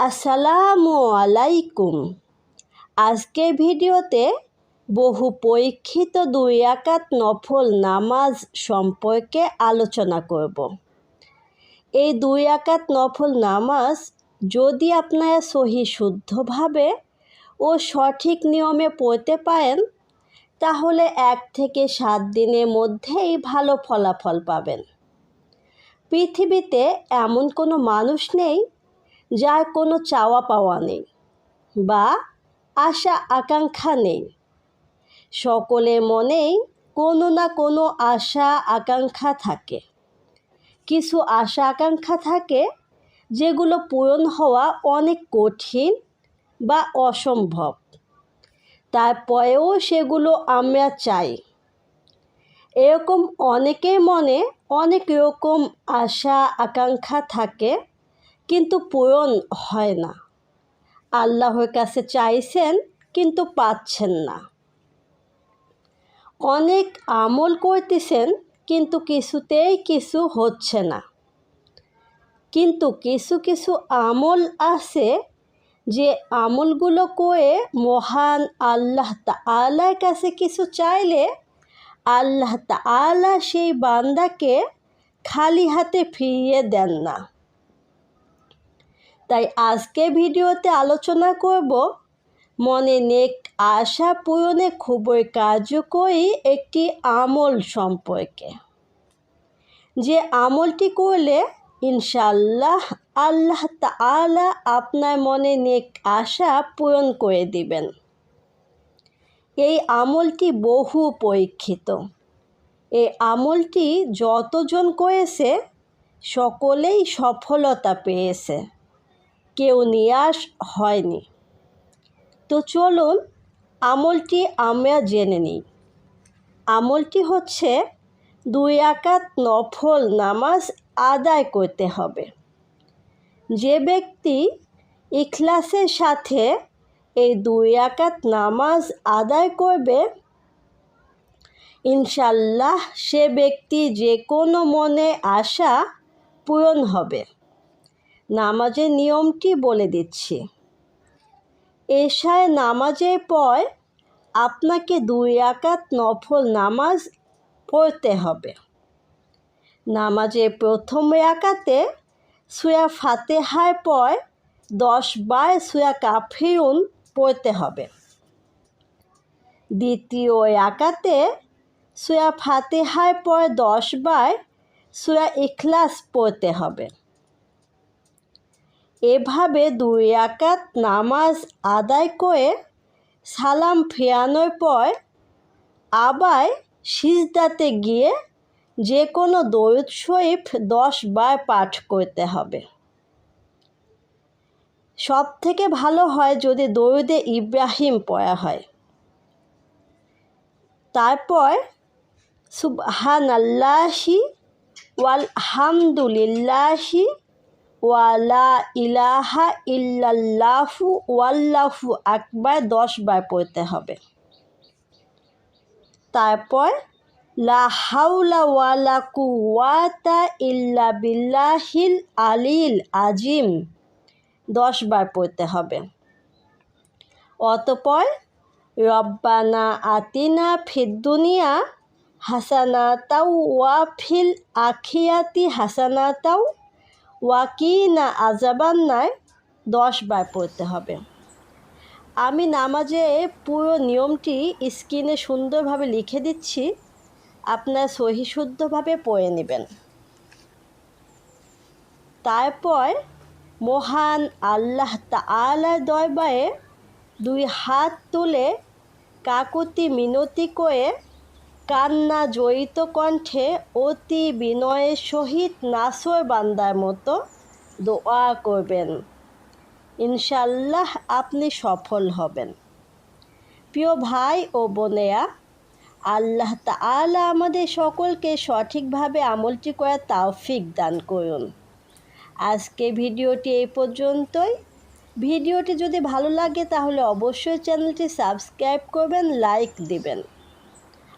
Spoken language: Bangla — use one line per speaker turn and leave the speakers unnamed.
আসসালামু আলাইকুম। আজকের ভিডিওতে বহু পরীক্ষিত দুই রাকাত নফল নামাজ সম্পর্কে আলোচনা করব। এই দুই রাকাত নফল নামাজ যদি আপনারা সহি শুদ্ধভাবে ও সঠিক নিয়মে পড়তে পারেন, তাহলে এক থেকে সাত দিনের মধ্যেই ভালো ফলাফল পাবেন। পৃথিবীতে এমন কোনো মানুষ নেই যার কোনো চাওয়া পাওয়া নেই বা আশা আকাঙ্ক্ষা নেই। সকলের মনেই কোনো না কোনো আশা আকাঙ্ক্ষা থাকে। কিছু আশা আকাঙ্ক্ষা থাকে যেগুলো পূরণ হওয়া অনেক কঠিন বা অসম্ভব। তারপরেও সেগুলো আমরা চাই। এরকম অনেকের মনে অনেক রকম আশা আকাঙ্ক্ষা থাকে। কিন্তু পূরণ হয় না। আল্লাহর কাছে চাইছেন, কিন্তু পাচ্ছেন না। অনেক আমল করতেছেন, কিন্তু কিছুতেই কিছু হচ্ছে না। কিন্তু কিছু কিছু আমল আছে, যে আমলগুলো করে মহান আল্লাহ তালার কাছে কিছু চাইলে, আল্লাহ তালা সেই বান্দাকে খালি হাতে ফিরিয়ে দেন না। তাই আজকে ভিডিওতে আলোচনা করব মনে নেক আশা পূরণে খুবই কার্যকরী একটি আমল সম্পর্কে। যে আমলটি করলে ইনশাল্লাহ আল্লাহ তালা আপনার মনে নেক আশা পূরণ করে দিবেন। এই আমলটি বহু পরীক্ষিত। এই আমলটি যতজন করেছে, সকলেই সফলতা পেয়েছে। কেউ নিরাশ হয়নি। তো চলুন আমলটি আমরা জেনে নিই। আমলটি হচ্ছে দুই আকাত নফল নামাজ আদায় করতে হবে। যে ব্যক্তি ইখলাসের সাথে এই দুই আকাত নামাজ আদায় করবে ইনশাল্লাহ সে ব্যক্তি যে কোনো মনে আশা পূরণ হবে। নামাজের নিয়মটি বলে দিচ্ছি। এশায় নামাজের পর আপনাকে দুই আকাত নফল নামাজ পড়তে হবে। নামাজের প্রথম আকাতে সুয়া ফাতেহার পর দশ বার সুয়া কাফিউন পড়তে হবে। দ্বিতীয় আকাতে সুয়া ফাতেহার পর দশ বার সুয়া ইখলাস পড়তে হবে। এভাবে দুই একাত নামাজ আদায় করে সালাম ফেরানোর পর আবার সিজদাতে গিয়ে যে কোনো দরুদ শরীফ দশ বার পাঠ করতে হবে। সব থেকে ভালো হয় যদি দরুদে ইব্রাহিম পড়া হয়। তারপর সুবহান আল্লাহি ওয়াল হামদুলিল্লাহি ওয়ালা ইলাহা ইল্লাল্লাহু ওয়াল্লাহু আকবার দশ বার পড়তে হবে। তারপর, লা হাউলা ওয়ালা কুওয়াতা ইল্লা বিল্লাহিল আলিল আজিম দশ বার পড়তে হবে। অতপর, রব্বানা আতিনা ফিদ্দুনিয়া হাসানাতাও ওয়া ফিল আখিয়াতি হাসানাতাও ওয়াকিনা আজাবান্নায় দশ বার পড়তে হবে। আমি নামাজে পুরো নিয়মটি স্ক্রিনে সুন্দরভাবে লিখে দিচ্ছি। আপনার সহিশুদ্ধভাবে পড়ে নেবেন। তারপর মহান আল্লাহ তালার দরবারে দুই হাত তুলে কাকুতি মিনতি করে কান্না জড়িত কণ্ঠে অতি বিনয়ের সহিত নাসর বান্দার মতো দোয়া করবেন ইনশাল্লাহ আপনি সফল হবেন। প্রিয় ভাই ও বোনেরা আল্লাহ তালা আমাদের সকলকে সঠিকভাবে আমলটি করার তাওফিক দান করুন। আজকে ভিডিওটি এই পর্যন্তই। ভিডিওটি যদি ভালো লাগে তাহলে অবশ্যই চ্যানেলটি সাবস্ক্রাইব করবেন, লাইক দিবেন।